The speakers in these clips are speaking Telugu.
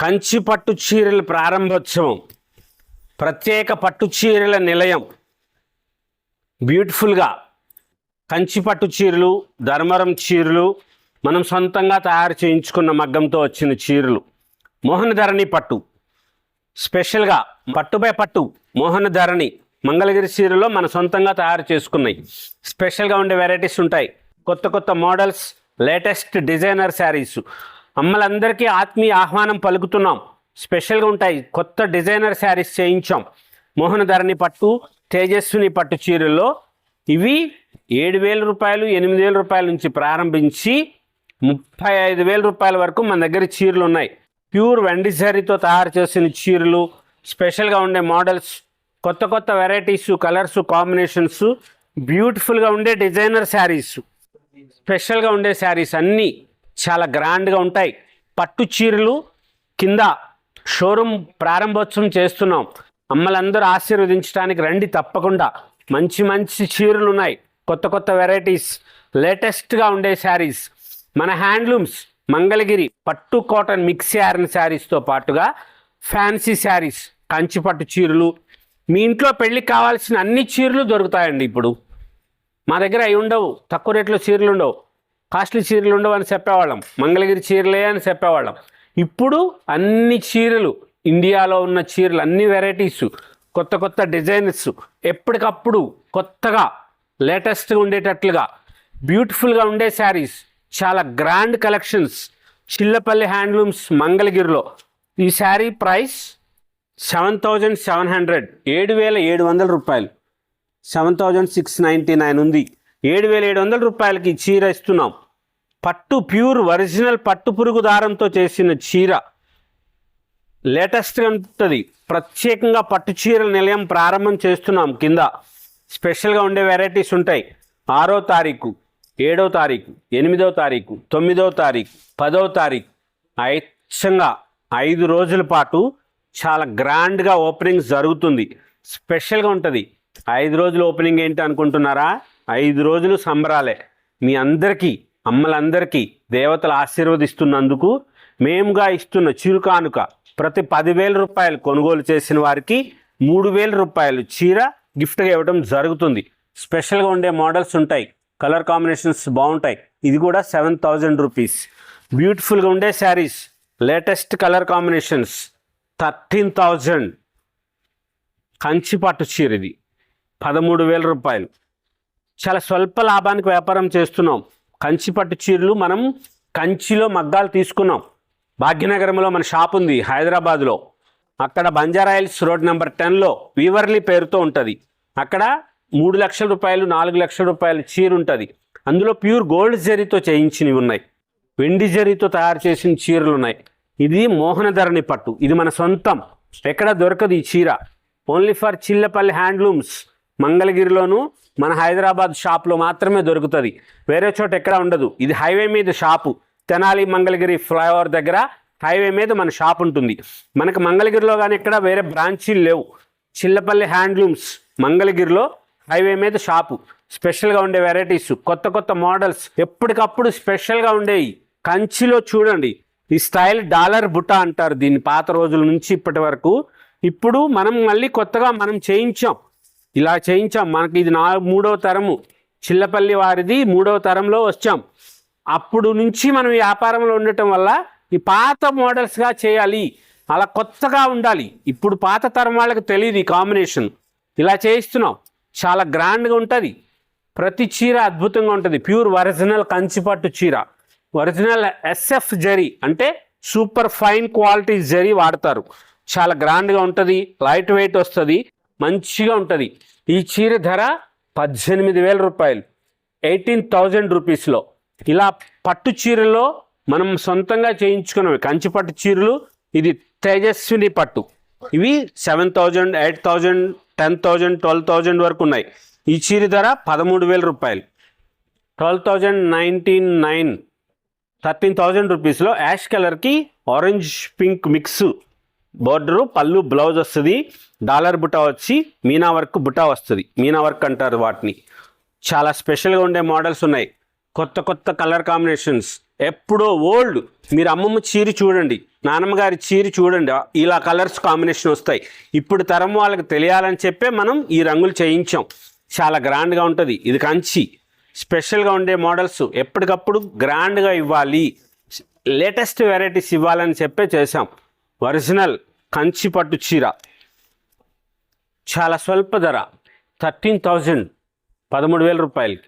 కంచి పట్టు చీరల ప్రారంభోత్సవం ప్రత్యేక పట్టు చీరల నిలయం. బ్యూటిఫుల్గా కంచి పట్టు చీరలు ధర్మరం చీరలు మనం సొంతంగా తయారు చేయించుకున్న మగ్గంతో వచ్చిన చీరలు. మోహన ధరణి పట్టు. స్పెషల్గా పట్టుపై పట్టు మోహన ధరణి మంగళగిరి చీరలో మన సొంతంగా తయారు చేసుకున్నాయి. స్పెషల్గా ఉండే వెరైటీస్ ఉంటాయి. కొత్త కొత్త మోడల్స్ లేటెస్ట్ డిజైనర్ శారీస్ అమ్మలందరికీ ఆత్మీయ ఆహ్వానం పలుకుతున్నాం. స్పెషల్గా ఉంటాయి కొత్త డిజైనర్ శారీస్ చేయించాం. మోహన ధరణి పట్టు తేజస్విని పట్టు చీరల్లో ఇవి ఏడు వేల రూపాయలు ఎనిమిది వేల రూపాయల నుంచి ప్రారంభించి ముప్పై ఐదు వేల రూపాయల వరకు మన దగ్గర చీరలు ఉన్నాయి. ప్యూర్ వెండి జరీతో తయారు చేసిన చీరలు స్పెషల్గా ఉండే మోడల్స్ కొత్త కొత్త వెరైటీస్ కలర్స్ కాంబినేషన్స్ బ్యూటిఫుల్గా ఉండే డిజైనర్ శారీస్ స్పెషల్గా ఉండే శారీస్ అన్నీ చాలా గ్రాండ్గా ఉంటాయి. పట్టు చీరలు కింద షోరూమ్ ప్రారంభోత్సవం చేస్తున్నాం. అమ్మలందరూ ఆశీర్వదించడానికి రండి తప్పకుండా. మంచి మంచి చీరలు ఉన్నాయి. కొత్త కొత్త వెరైటీస్ లేటెస్ట్గా ఉండే శారీస్ మన హ్యాండ్లూమ్స్ మంగళగిరి పట్టు కాటన్ మిక్స్ ఐరన్ శారీస్తో పాటుగా ఫ్యాన్సీ శారీస్ కంచి పట్టు చీరలు. మీ ఇంట్లో పెళ్ళికి కావాల్సిన అన్ని చీరలు దొరుకుతాయండి ఇప్పుడు. మా దగ్గర అవి ఉండవు. తక్కువ రేట్లో చీరలు ఉండవు. కాస్ట్లీ చీరలు ఉండవు అని చెప్పేవాళ్ళం. మంగళగిరి చీరలే అని చెప్పేవాళ్ళం. ఇప్పుడు అన్ని చీరలు ఇండియాలో ఉన్న చీరలు అన్ని వెరైటీస్ కొత్త కొత్త డిజైన్స్ ఎప్పటికప్పుడు కొత్తగా లేటెస్ట్గా ఉండేటట్లుగా బ్యూటిఫుల్గా ఉండే శారీస్ చాలా గ్రాండ్ కలెక్షన్స్ చిల్లపల్లి హ్యాండ్లూమ్స్ మంగళగిరిలో. ఈ sari price seven thousand seven hundred ఏడు వేల ఏడు వందల రూపాయలు. Seven thousand six ninety nine ఉంది. ఏడు వేల ఏడు వందల రూపాయలకి చీర ఇస్తున్నాం. పట్టు ప్యూర్ ఒరిజినల్ పట్టు పురుగు దారంతో చేసిన చీర. లేటెస్ట్గా ఉంటుంది. ప్రత్యేకంగా పట్టు చీరల నిలయం ప్రారంభం చేస్తున్నాం కింద. స్పెషల్గా ఉండే వెరైటీస్ ఉంటాయి. ఆరో తారీఖు ఏడో తారీఖు ఎనిమిదో తారీఖు తొమ్మిదో తారీఖు పదో తారీఖు. ఐచ్ఛంగా ఐదు రోజుల పాటు చాలా గ్రాండ్గా ఓపెనింగ్ జరుగుతుంది. స్పెషల్గా ఉంటుంది. ఐదు రోజులు ఓపెనింగ్ ఏంటి అనుకుంటున్నారా? ఐదు రోజులు సంబరాలే. మీ అందరికీ అమ్మలందరికీ దేవతలు ఆశీర్వదిస్తున్నందుకు మేముగా ఇస్తున్న చిరుకానుక ప్రతి పదివేల రూపాయలు కొనుగోలు చేసిన వారికి మూడు వేల రూపాయలు చీర గిఫ్ట్గా ఇవ్వడం జరుగుతుంది. స్పెషల్గా ఉండే మోడల్స్ ఉంటాయి. కలర్ కాంబినేషన్స్ బాగుంటాయి. ఇది కూడా సెవెన్ థౌజండ్ రూపీస్. బ్యూటిఫుల్గా ఉండే saris latest colour combinations thirteen thousand. Kanchi పట్టు చీర ఇది. పదమూడు వేల రూపాయలు. చాలా స్వల్ప లాభానికి వ్యాపారం చేస్తున్నాం. కంచి పట్టు చీరలు మనం కంచిలో మగ్గాలు తీసుకున్నాం. భాగ్యనగరంలో మన షాప్ ఉంది హైదరాబాద్లో. అక్కడ బంజారాయిల్స్ రోడ్ నెంబర్ టెన్లో వీవర్లీ పేరుతో ఉంటుంది. అక్కడ మూడు లక్షల రూపాయలు నాలుగు లక్షల రూపాయలు చీర ఉంటుంది. అందులో ప్యూర్ గోల్డ్ జరీతో చేయించినవి ఉన్నాయి. వెండి జరీతో తయారు చేసిన చీరలు ఉన్నాయి. ఇది మోహనధరణి పట్టు. ఇది మన సొంతం. ఎక్కడ దొరకదు ఈ చీర. Only for Chillapalli Handlooms. మంగళగిరిలోను మన హైదరాబాద్ షాప్లో మాత్రమే దొరుకుతుంది. వేరే చోట ఎక్కడ ఉండదు. ఇది హైవే మీద షాపు. తెనాలి మంగళగిరి ఫ్లైఓవర్ దగ్గర హైవే మీద మన షాప్ ఉంటుంది. మనకు మంగళగిరిలో కానీ ఎక్కడ వేరే బ్రాంచీలు లేవు. చిల్లపల్లి హ్యాండ్లూమ్స్ మంగళగిరిలో హైవే మీద షాపు. స్పెషల్గా ఉండే వెరైటీస్ కొత్త కొత్త మోడల్స్ ఎప్పటికప్పుడు స్పెషల్గా ఉండేవి కంచిలో చూడండి. ఈ స్టైల్ డాలర్ బుట్ట అంటారు దీన్ని. పాత రోజుల నుంచి ఇప్పటి వరకు. ఇప్పుడు మనం మళ్ళీ కొత్తగా మనం చేయించాం. ఇలా చేయించాం. మనకి ఇది నా మూడవ తరము. చిల్లపల్లి వారిది మూడవ తరంలో వచ్చాం. అప్పుడు నుంచి మనం వ్యాపారంలో ఉండటం వల్ల ఈ పాత మోడల్స్గా చేయాలి. అలా కొత్తగా ఉండాలి. ఇప్పుడు పాత తరం వాళ్ళకి తెలియదు ఈ కాంబినేషన్. ఇలా చేయిస్తున్నాం. చాలా గ్రాండ్గా ఉంటుంది. ప్రతి చీర అద్భుతంగా ఉంటుంది. ప్యూర్ ఒరిజినల్ కంచిపట్టు చీర. ఒరిజినల్ ఎస్ఎఫ్ జరీ అంటే సూపర్ ఫైన్ క్వాలిటీ జరీ వాడతారు. చాలా గ్రాండ్గా ఉంటుంది. లైట్ వెయిట్ వస్తుంది. మంచిగా ఉంటుంది. ఈ చీర ధర పద్దెనిమిది వేల రూపాయలు. ఎయిటీన్ థౌజండ్ రూపీస్లో. ఇలా పట్టు చీరలో మనం సొంతంగా చేయించుకున్నవి కంచి పట్టు చీరలు ఇది తేజస్విని పట్టు. ఇవి seven thousand eight thousand ten thousand twelve thousand వరకు ఉన్నాయి. ఈ చీర ధర పదమూడు వేల రూపాయలు. Twelve thousand nineteen nine thirteen thousand రూపీస్లో యాష్ కలర్కి ఆరెంజ్ పింక్ మిక్స్ బోర్డరు పళ్ళు బ్లౌజ్ వస్తుంది. డాలర్ బుటా వచ్చి మీనా వర్క్ బుటా వస్తుంది. మీనా వర్క్ అంటారు వాటిని. చాలా స్పెషల్గా ఉండే మోడల్స్ ఉన్నాయి. కొత్త కొత్త కలర్ కాంబినేషన్స్. ఎప్పుడో ఓల్డ్. మీరు అమ్మమ్మ చీర చూడండి. నానమ్మ గారి చీర చూడండి. ఇలా కలర్స్ కాంబినేషన్ వస్తాయి. ఇప్పుడు తరం వాళ్ళకి తెలియాలని చెప్పే మనం ఈ రంగులు చేయించాం. చాలా గ్రాండ్గా ఉంటుంది. ఇది కంచి. స్పెషల్గా ఉండే మోడల్స్ ఎప్పటికప్పుడు గ్రాండ్గా ఇవ్వాలి. లేటెస్ట్ వెరైటీస్ ఇవ్వాలని చెప్పే చేసాం ఒరిజినల్. కంచి పట్టు చీర. చాలా స్వల్ప ధర. థర్టీన్ థౌజండ్ పదమూడు వేల రూపాయలకి.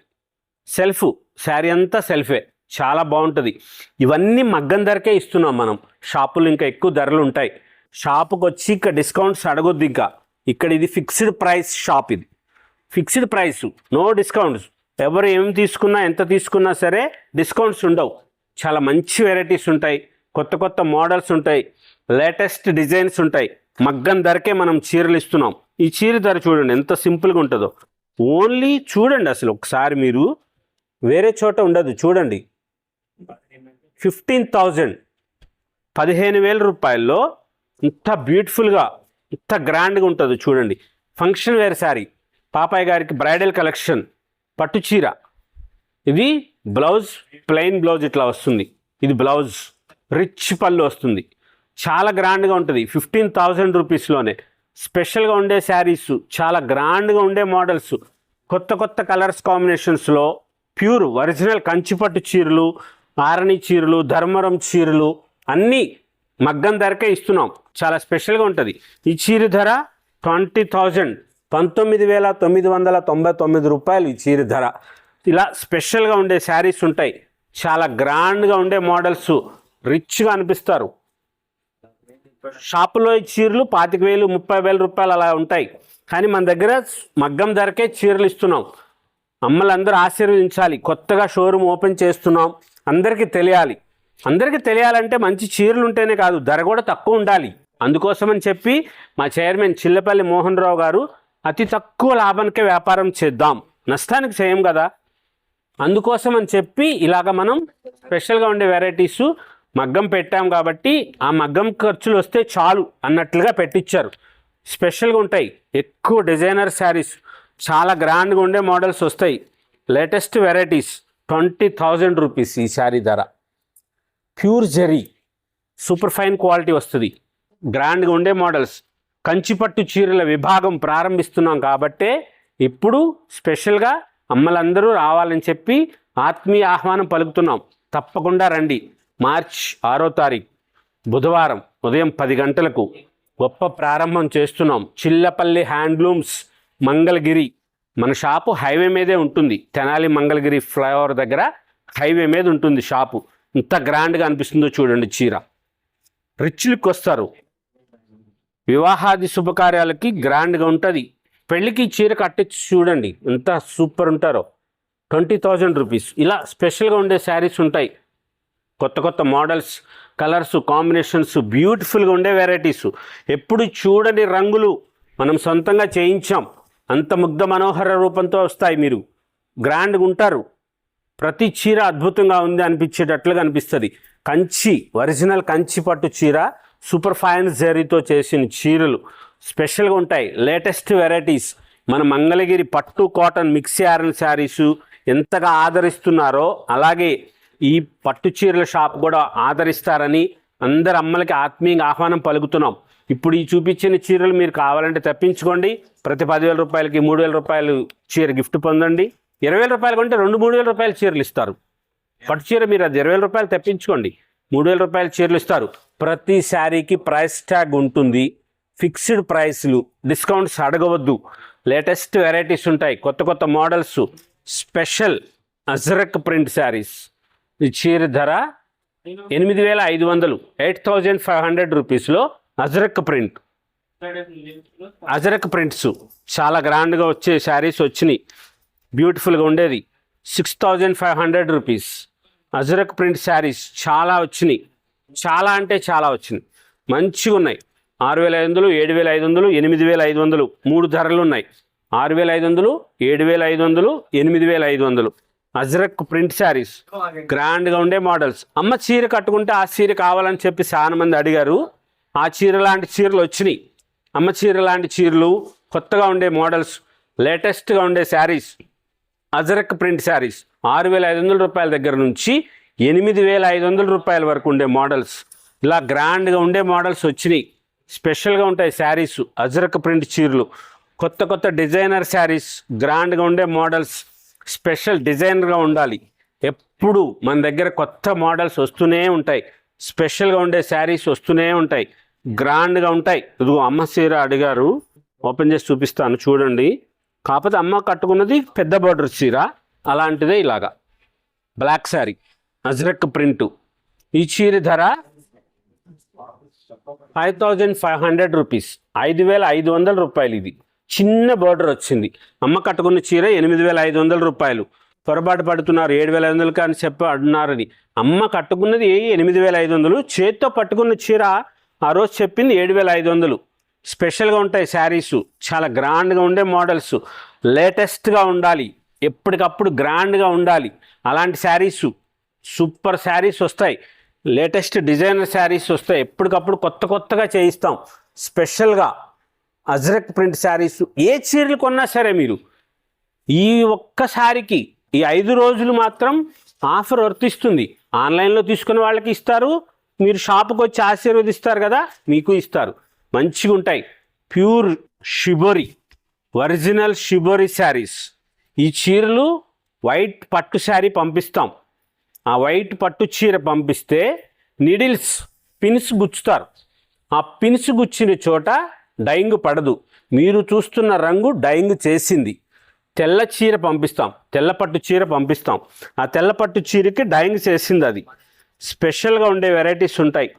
సెల్ఫ్ శారీ అంతా సెల్ఫే. చాలా బాగుంటుంది. ఇవన్నీ మగ్గం ధరకే ఇస్తున్నాం మనం. షాపులు ఇంకా ఎక్కువ ధరలు ఉంటాయి. షాపుకి వచ్చి ఇక్కడ డిస్కౌంట్స్ అడగొద్దు ఇంకా. ఇక్కడ ఇది ఫిక్స్డ్ ప్రైస్ షాప్ ఇది. Fixed price no discounts. ఎవరు ఏం తీసుకున్నా ఎంత తీసుకున్నా సరే డిస్కౌంట్స్ ఉండవు. చాలా మంచి వెరైటీస్ ఉంటాయి. కొత్త కొత్త మోడల్స్ ఉంటాయి. లేటెస్ట్ డిజైన్స్ ఉంటాయి. మగ్గం ధరకే మనం చీరలు ఇస్తున్నాం. ఈ చీర ధర చూడండి ఎంత సింపుల్గా ఉంటుందో. ఓన్లీ చూడండి అసలు ఒకసారి మీరు వేరే చోట ఉండదు చూడండి. Fifteen thousand. పదిహేను వేల రూపాయల్లో ఇంత బ్యూటిఫుల్గా ఇంత గ్రాండ్గా ఉంటుంది చూడండి. ఫంక్షన్ వేర్ శారీ పాపాయ్ గారికి బ్రైడల్ కలెక్షన్ పట్టు చీర. ఇది బ్లౌజ్ ప్లెయిన్ బ్లౌజ్ ఇట్లా వస్తుంది. ఇది బ్లౌజ్ రిచ్ పళ్ళు వస్తుంది. చాలా గ్రాండ్గా ఉంటుంది. ఫిఫ్టీన్ థౌజండ్ రూపీస్లోనే. స్పెషల్గా ఉండే శారీస్ చాలా గ్రాండ్గా ఉండే మోడల్స్ కొత్త కొత్త కలర్స్ కాంబినేషన్స్లో ప్యూర్ ఒరిజినల్ కంచిపట్టు చీరలు ఆరణి చీరలు ధర్మరం చీరలు అన్నీ మగ్గం ధరకే ఇస్తున్నాం. చాలా స్పెషల్గా ఉంటుంది. ఈ చీర ధర ట్వంటీ థౌజండ్ పంతొమ్మిది వేల తొమ్మిది వందల తొంభై తొమ్మిది రూపాయలు ఈ చీర ధర. ఇలా స్పెషల్గా ఉండే శారీస్ ఉంటాయి. చాలా గ్రాండ్గా ఉండే మోడల్స్ రిచ్గా అనిపిస్తారు. షాపులో చీరలు పాతిక వేలు ముప్పై వేల రూపాయలు అలా ఉంటాయి. కానీ మన దగ్గర మగ్గం ధరకే చీరలు ఇస్తున్నాం. అమ్మలందరూ ఆశీర్వదించాలి. కొత్తగా షోరూమ్ ఓపెన్ చేస్తున్నాం. అందరికీ తెలియాలి. అందరికీ తెలియాలంటే మంచి చీరలు ఉంటేనే కాదు ధర కూడా తక్కువ ఉండాలి. అందుకోసమని చెప్పి మా చైర్మన్ చిల్లపల్లి మోహన్ రావు గారు అతి తక్కువ లాభానికే వ్యాపారం చేద్దాం. నష్టానికి చేయం కదా. అందుకోసం అని చెప్పి ఇలాగ మనం స్పెషల్గా ఉండే వెరైటీస్ మగ్గం పెట్టాం కాబట్టి ఆ మగ్గం ఖర్చులు వస్తే చాలు అన్నట్లుగా పెట్టించారు స్పెషల్గా ఉంటాయి. ఎక్కువ డిజైనర్ శారీస్ చాలా గ్రాండ్గా ఉండే మోడల్స్ వస్తాయి. Latest varieties twenty thousand rupees ఈ శారీ ధర. Pure zari super fine quality వస్తుంది. గ్రాండ్గా ఉండే మోడల్స్. కంచిపట్టు చీరల విభాగం ప్రారంభిస్తున్నాం కాబట్టే ఇప్పుడు స్పెషల్గా అమ్మలందరూ రావాలని చెప్పి ఆత్మీయ ఆహ్వానం పలుకుతున్నాం. తప్పకుండా రండి. మార్చ్ ఆరో తారీఖు బుధవారం ఉదయం పది గంటలకు గొప్ప ప్రారంభం చేస్తున్నాం. చిల్లపల్లి హ్యాండ్లూమ్స్ మంగళగిరి. మన షాపు హైవే మీదే ఉంటుంది. తెనాలి మంగళగిరి ఫ్లైఓవర్ దగ్గర హైవే మీద ఉంటుంది షాపు. ఇంత గ్రాండ్గా అనిపిస్తుందో చూడండి చీర. రిచ్లకు వస్తారు. వివాహాది శుభకార్యాలకి గ్రాండ్గా ఉంటుంది. పెళ్ళికి చీర కట్టించి చూడండి ఎంత సూపర్ ఉంటారో. Twenty thousand rupees. ఇలా స్పెషల్గా ఉండే శారీస్ ఉంటాయి. కొత్త కొత్త మోడల్స్ కలర్స్ కాంబినేషన్స్ బ్యూటిఫుల్గా ఉండే వెరైటీస్. ఎప్పుడు చూడని రంగులు మనం సొంతంగా చేయించాం. అంత ముగ్ధ మనోహర రూపంతో వస్తాయి మీరు. గ్రాండ్గా ఉంటారు. ప్రతి చీర అద్భుతంగా ఉంది అనిపించేటట్లుగా అనిపిస్తుంది. కంచి ఒరిజినల్ కంచి పట్టు చీర సూపర్ ఫైన్ జరీతో చేసిన చీరలు స్పెషల్గా ఉంటాయి. Latest varieties. మన మంగళగిరి పట్టు కాటన్ మిక్సీ ఐరన్ శారీసు ఎంతగా ఆదరిస్తున్నారో అలాగే ఈ పట్టు చీరల షాప్ కూడా ఆదరిస్తారని అందరు అమ్మలకి ఆత్మీయంగా ఆహ్వానం పలుకుతున్నాం. ఇప్పుడు ఈ చూపించిన చీరలు మీరు కావాలంటే తప్పించుకోండి. ప్రతి పదివేల రూపాయలకి మూడు వేల రూపాయలు చీర గిఫ్ట్ పొందండి. ఇరవై వేల రూపాయలు కొంటే రెండు మూడు వేల రూపాయల చీరలు ఇస్తారు. పట్టు చీర మీరు అది ఇరవై వేల రూపాయలు తెప్పించుకోండి. మూడు వేల రూపాయల చీరలు ఇస్తారు. ప్రతి శారీకి ప్రైస్ ట్యాగ్ ఉంటుంది. ఫిక్స్డ్ ప్రైస్లు డిస్కౌంట్స్ అడగవద్దు. లేటెస్ట్ వెరైటీస్ ఉంటాయి. కొత్త కొత్త models special ajrak print saris ఈ చీర ధర ఎనిమిది వేల ఐదు వందలు ఎయిట్ థౌజండ్ ఫైవ్ హండ్రెడ్ రూపీస్లో అజరక్ ప్రింట్. అజరక్ ప్రింట్స్. చాలా గ్రాండ్గా వచ్చే శారీస్ వచ్చినాయి. బ్యూటిఫుల్గా ఉండేది. Six thousand five hundred rupees. Ajrak print saris చాలా వచ్చినాయి. చాలా అంటే చాలా వచ్చినాయి. మంచిగా ఉన్నాయి. ఆరు వేల ఐదు వందలు ఏడు వేల ఐదు వందలు ఎనిమిది వేల ఐదు వందలు. మూడు ధరలు ఉన్నాయి. ఆరు వేల ఐదు వందలు ఏడు వేల ఐదు వందలు ఎనిమిది వేల ఐదు వందలు. అజ్రక్ ప్రింట్ శారీస్. గ్రాండ్గా ఉండే మోడల్స్. అమ్మ చీర కట్టుకుంటే ఆ చీర కావాలని చెప్పి చాలా మంది అడిగారు. ఆ చీర లాంటి చీరలు వచ్చినాయి. అమ్మ చీర లాంటి చీరలు కొత్తగా ఉండే మోడల్స్ లేటెస్ట్గా ఉండే శారీస్. అజరక్ ప్రింట్ శారీస్. ఆరు వేల ఐదు వందల రూపాయల దగ్గర నుంచి ఎనిమిది వేల ఐదు వందల రూపాయల వరకు ఉండే మోడల్స్. ఇలా గ్రాండ్గా ఉండే మోడల్స్ వచ్చినాయి. స్పెషల్గా ఉంటాయి శారీస్. అజరక్ ప్రింట్ చీరలు. కొత్త కొత్త డిజైనర్ శారీస్ గ్రాండ్గా ఉండే మోడల్స్. స్పెషల్ డిజైనర్గా ఉండాలి. ఎప్పుడు మన దగ్గర కొత్త మోడల్స్ వస్తూనే ఉంటాయి. స్పెషల్గా ఉండే శారీస్ వస్తూనే ఉంటాయి. గ్రాండ్గా ఉంటాయి. ఇదిగో అమ్మ చీర అడిగారు. ఓపెన్ చేసి చూపిస్తాను చూడండి. కాకపోతే అమ్మ కట్టుకున్నది పెద్ద బార్డర్ చీర. అలాంటిదే ఇలాగా. బ్లాక్ శారీ. అజ్రక్ ప్రింటు. ఈ చీర ధర five thousand five hundred rupees. ఐదు వేల ఐదు వందల రూపాయలు ఇది. చిన్న బార్డర్ వచ్చింది. అమ్మ కట్టుకున్న చీర ఎనిమిది వేల ఐదు వందల రూపాయలు. పొరపాటు పడుతున్నారు ఏడు వేల ఐదు వందలు కానీ చెప్పి అన్నారని అమ్మ కట్టుకున్నది ఎనిమిది వేల ఐదు వందలు చేత్తో పట్టుకున్న చీర ఆ రోజు చెప్పింది ఏడు వేల ఐదు వందలు. స్పెషల్గా ఉంటాయి శారీస్ చాలా గ్రాండ్గా ఉండే మోడల్స్. లేటెస్ట్గా ఉండాలి ఎప్పటికప్పుడు గ్రాండ్గా ఉండాలి. అలాంటి శారీస్ సూపర్ శారీస్ వస్తాయి. లేటెస్ట్ డిజైనర్ శారీస్ వస్తాయి. ఎప్పటికప్పుడు కొత్త కొత్తగా చేయిస్తాం. స్పెషల్గా అజ్రక్ ప్రింట్ శారీస్ ఏ చీరలు కొన్నా సరే మీరు ఈ ఒక్కసారికి ఈ ఐదు రోజులు మాత్రం ఆఫర్ వర్తిస్తుంది. ఆన్లైన్లో తీసుకున్న వాళ్ళకి ఇస్తారు. మీరు షాప్కి వచ్చి ఆశీర్వదిస్తారు కదా మీకు ఇస్తారు. మంచిగా ఉంటాయి. Pure shibori original shibori saris. ఈ చీరలు వైట్ పట్టు శారీ పంపిస్తాం. ఆ వైట్ పట్టు చీర పంపిస్తే నిడిల్స్ పిన్స్ గుచ్చుతారు. ఆ పిన్స్ గుచ్చిన చోట డైయింగ్ పడదు. మీరు చూస్తున్న రంగు డైంగ్ చేసింది. తెల్ల చీర పంపిస్తాం. తెల్ల పట్టు చీర పంపిస్తాం. ఆ తెల్ల పట్టు చీరకి డైంగ్ చేసింది అది. స్పెషల్గా ఉండే వెరైటీస్ ఉంటాయి.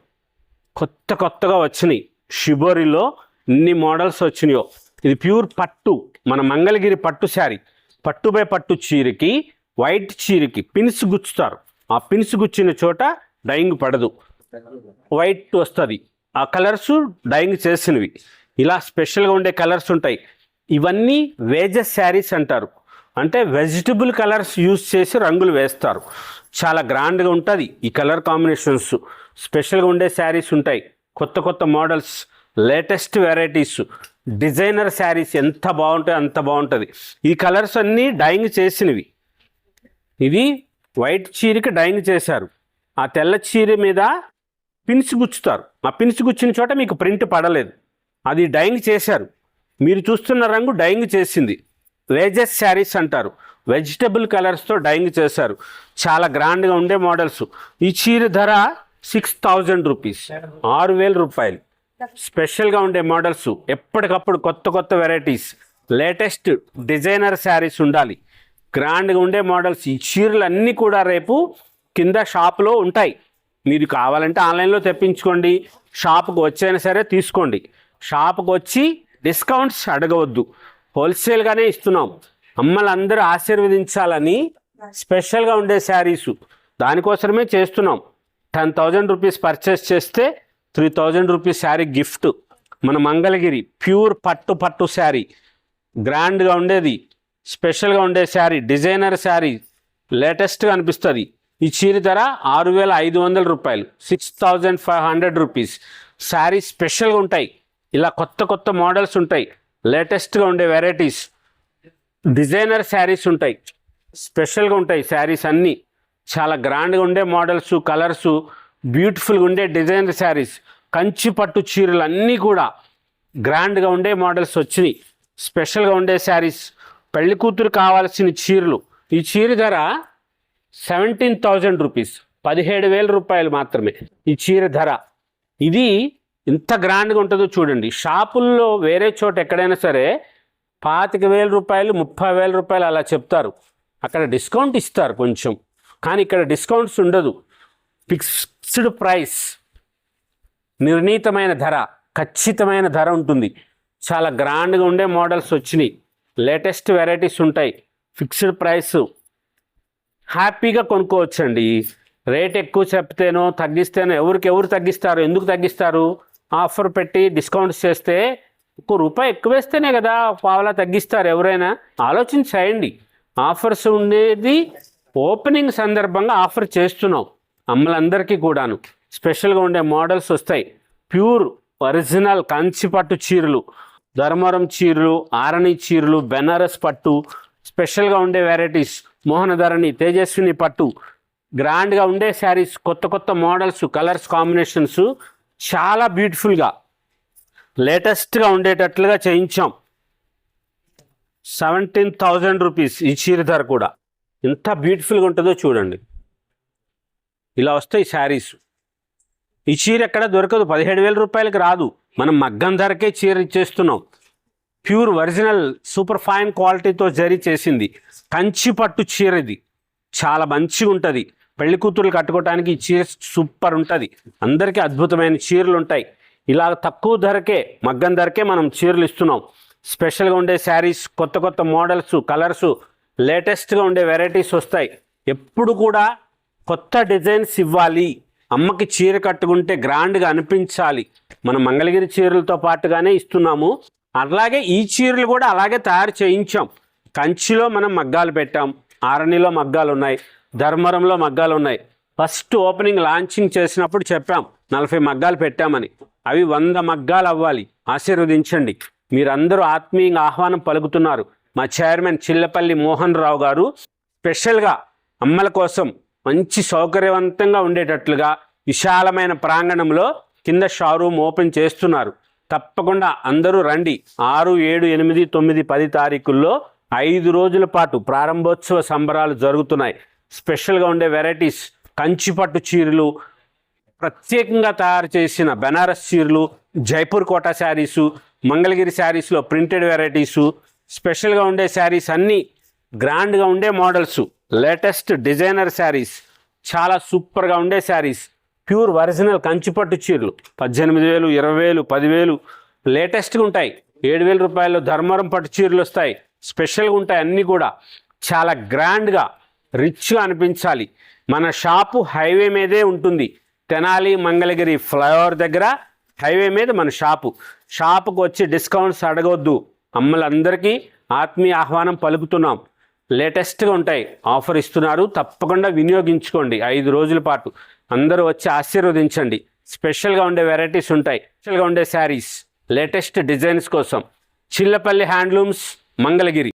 కొత్త కొత్తగా వచ్చినాయి. షిబోరిలో ఇన్ని మోడల్స్ వచ్చినాయో. ఇది ప్యూర్ పట్టు. మన మంగళగిరి పట్టు శారీ. పట్టుపై పట్టు చీరకి వైట్ చీరకి పిన్స్ గుచ్చుతారు. ఆ పిన్స్ గుచ్చిన చోట డైంగ్ పడదు. వైట్ వస్తుంది. ఆ కలర్స్ డైంగ్ చేసినవి. ఇలా స్పెషల్గా ఉండే కలర్స్ ఉంటాయి. ఇవన్నీ వేజెస్ శారీస్ అంటారు. అంటే వెజిటబుల్ కలర్స్ యూజ్ చేసి రంగులు వేస్తారు. చాలా గ్రాండ్గా ఉంటుంది ఈ కలర్ కాంబినేషన్స్ స్పెషల్గా ఉండే శారీస్ ఉంటాయి. కొత్త కొత్త models latest varieties designer saris ఎంత బాగుంటాయి అంత బాగుంటుంది. ఈ కలర్స్ అన్నీ డైయింగ్ చేసినవి. ఇది వైట్ చీరకి డైయింగ్ చేశారు. ఆ తెల్ల చీర మీద పిన్స్ గుచ్చుతారు. ఆ పిన్స్ గుచ్చిన చోట మీకు ప్రింట్ పడలేదు. అది డైయింగ్ చేశారు. మీరు చూస్తున్న రంగు డైయింగ్ చేసింది. వేజెస్ శారీస్ అంటారు. వెజిటబుల్ కలర్స్తో డైయింగ్ చేశారు. చాలా గ్రాండ్గా ఉండే మోడల్స్. ఈ చీర ధర సిక్స్ థౌజండ్ రూపీస్ ఆరు వేల రూపాయలు. స్పెషల్గా ఉండే మోడల్స్. ఎప్పటికప్పుడు కొత్త కొత్త వెరైటీస్ లేటెస్ట్ డిజైనర్ శారీస్ ఉండాలి. గ్రాండ్గా ఉండే మోడల్స్. ఈ చీరలు అన్నీ కూడా రేపు కింద షాప్లో ఉంటాయి. మీరు కావాలంటే ఆన్లైన్లో తెప్పించుకోండి. షాప్కి వచ్చైనా సరే తీసుకోండి. షాప్కి వచ్చి డిస్కౌంట్స్ అడగవద్దు. హోల్సేల్గానే ఇస్తున్నాం. అమ్మలందరూ ఆశీర్వదించాలని స్పెషల్గా ఉండే శారీసు. దానికోసమే చేస్తున్నాం. టెన్ థౌజండ్ రూపీస్ పర్చేస్ చేస్తే three thousand rupees sari gift. మన మంగళగిరి ప్యూర్ పట్టు పట్టు శారీ. గ్రాండ్గా ఉండేది. స్పెషల్గా ఉండే శారీ డిజైనర్ శారీ. లేటెస్ట్గా అనిపిస్తుంది. ఈ చీర ధర ఆరు వేల ఐదు వందల రూపాయలు. Six thousand five hundred rupees. Sari స్పెషల్గా ఉంటాయి. ఇలా కొత్త కొత్త మోడల్స్ ఉంటాయి. లేటెస్ట్గా ఉండే వెరైటీస్ డిజైనర్ శారీస్ ఉంటాయి. స్పెషల్గా ఉంటాయి శారీస్ అన్నీ. చాలా గ్రాండ్గా ఉండే మోడల్స్ కలర్స్ బ్యూటిఫుల్గా ఉండే డిజైనర్ శారీస్ కంచి పట్టు చీరలు అన్నీ కూడా గ్రాండ్గా ఉండే మోడల్స్ వచ్చినాయి. స్పెషల్గా ఉండే శారీస్ పెళ్ళి కూతురు కావాల్సిన చీరలు. ఈ చీర ధర సెవెంటీన్ థౌజండ్ రూపీస్ పదిహేడు వేల రూపాయలు మాత్రమే. ఈ చీర ధర. ఇది ఇంత గ్రాండ్గా ఉంటుందో చూడండి. షాపుల్లో వేరే చోట ఎక్కడైనా సరే పాతిక వేల రూపాయలు ముప్పై వేల రూపాయలు అలా చెప్తారు. అక్కడ డిస్కౌంట్ ఇస్తారు కొంచెం. కానీ ఇక్కడ డిస్కౌంట్స్ ఉండదు. ఫిక్స్డ్ ప్రైస్ నిర్ణీతమైన ధర ఖచ్చితమైన ధర ఉంటుంది. చాలా గ్రాండ్గా ఉండే మోడల్స్ వచ్చినాయి. లేటెస్ట్ వెరైటీస్ ఉంటాయి. Fixed price. హ్యాపీగా కొనుక్కోవచ్చండి. రేట్ ఎక్కువ చెప్తేనో తగ్గిస్తేనో ఎవరికి ఎవరు తగ్గిస్తారు ఎందుకు తగ్గిస్తారు? ఆఫర్ పెట్టి డిస్కౌంట్స్ చేస్తే ఒక రూపాయి ఎక్కువ వేస్తేనే కదా పావలా తగ్గిస్తారు ఎవరైనా. ఆలోచన చేయండి ఆఫర్స్ ఉండేది ఓపెనింగ్ సందర్భంగా ఆఫర్ చేస్తున్నాం అమ్మలందరికీ కూడాను. స్పెషల్గా ఉండే మోడల్స్ వస్తాయి. ప్యూర్ ఒరిజినల్ కంచి పట్టు చీరలు ధర్మవరం చీరలు ఆరణి చీరలు బెనారస్ పట్టు స్పెషల్గా ఉండే వెరైటీస్ మోహనధరణి తేజస్విని పట్టు గ్రాండ్గా ఉండే శారీస్ కొత్త కొత్త మోడల్స్ కలర్స్ కాంబినేషన్స్ చాలా బ్యూటిఫుల్గా లేటెస్ట్గా ఉండేటట్లుగా చేయించాం. సెవెంటీన్ థౌజండ్ రూపీస్ ఈ చీర ధర కూడా. ఎంత బ్యూటిఫుల్గా ఉంటుందో చూడండి. ఇలా వస్తాయి శారీస్. ఈ చీర ఎక్కడ దొరకదు పదిహేడు వేల రూపాయలకి రాదు. మనం మగ్గం ధరకే చీర ఇచ్చేస్తున్నాం. ప్యూర్ ఒరిజినల్ సూపర్ ఫైన్ క్వాలిటీతో జరీ చేసింది. కంచి పట్టు చీర ఇది. చాలా మంచిగా ఉంటుంది పెళ్ళి కూతురు కట్టుకోవడానికి చీర సూపర్ ఉంటుంది. అందరికీ అద్భుతమైన చీరలు ఉంటాయి. ఇలా తక్కువ ధరకే మగ్గం ధరకే మనం చీరలు ఇస్తున్నాం. స్పెషల్గా ఉండే శారీస్ కొత్త కొత్త మోడల్స్ కలర్స్ లేటెస్ట్గా ఉండే వెరైటీస్ వస్తాయి. ఎప్పుడు కూడా కొత్త డిజైన్స్ ఇవ్వాలి. అమ్మకి చీర కట్టుకుంటే గ్రాండ్గా అనిపించాలి. మనం మంగళగిరి చీరలతో పాటుగానే ఇస్తున్నాము. అలాగే ఈ చీరలు కూడా అలాగే తయారు చేయించాం. కంచిలో మనం మగ్గాలు పెట్టాం. ఆరణిలో మగ్గాలు ఉన్నాయి ధర్మవరంలో మగ్గాలు ఉన్నాయి. ఫస్ట్ ఓపెనింగ్ లాంచింగ్ చేసినప్పుడు చెప్పాం నలభై మగ్గాలు పెట్టామని. అవి వంద మగ్గాలు అవ్వాలి. ఆశీర్వదించండి. మీరందరూ ఆత్మీయంగా ఆహ్వానం పలుకుతున్నారు. మా చైర్మన్ చిల్లపల్లి మోహన్ రావు గారు స్పెషల్గా అమ్మల కోసం మంచి సౌకర్యవంతంగా ఉండేటట్లుగా విశాలమైన ప్రాంగణంలో కింద షారూమ్ ఓపెన్ చేస్తున్నారు. తప్పకుండా అందరూ రండి. ఆరు ఏడు ఎనిమిది తొమ్మిది పది తారీఖుల్లో ఐదు రోజుల పాటు ప్రారంభోత్సవ సంబరాలు జరుగుతున్నాయి. స్పెషల్గా ఉండే వెరైటీస్ కంచిపట్టు చీరలు ప్రత్యేకంగా తయారు చేసిన బెనారస్ చీరలు జైపూర్ కోటా శారీసు మంగళగిరి శారీస్లో ప్రింటెడ్ వెరైటీసు స్పెషల్గా ఉండే శారీస్ అన్నీ గ్రాండ్గా ఉండే మోడల్స్. లేటెస్ట్ డిజైనర్ శారీస్ చాలా సూపర్గా ఉండే శారీస్. ప్యూర్ ఒరిజినల్ కంచిపట్టు చీరలు పద్దెనిమిది వేలు ఇరవై వేలు పదివేలు లేటెస్ట్గా ఉంటాయి. ఏడు వేల రూపాయలు ధర్మవరం పట్టు చీరలు వస్తాయి. స్పెషల్గా ఉంటాయి అన్నీ కూడా. చాలా గ్రాండ్గా రిచ్గా అనిపించాలి. మన షాపు హైవే మీదే ఉంటుంది. తెనాలి మంగళగిరి ఫ్లైఓవర్ దగ్గర హైవే మీద మన షాపు. షాపుకు వచ్చి డిస్కౌంట్స్ అడగొద్దు. అమ్మలందరికీ ఆత్మీయ ఆహ్వానం పలుకుతున్నాం. లేటెస్ట్గా ఉంటాయి. ఆఫర్ ఇస్తున్నారు. తప్పకుండా వినియోగించుకోండి. ఐదు రోజుల పాటు. అందరూ వచ్చి ఆశీర్వదించండి. స్పెషల్గా ఉండే వెరైటీస్ ఉంటాయి. స్పెషల్గా ఉండే శారీస్. లేటెస్ట్ డిజైన్స్ కోసం. చిల్లపల్లి హ్యాండ్లూమ్స్ మంగళగిరి.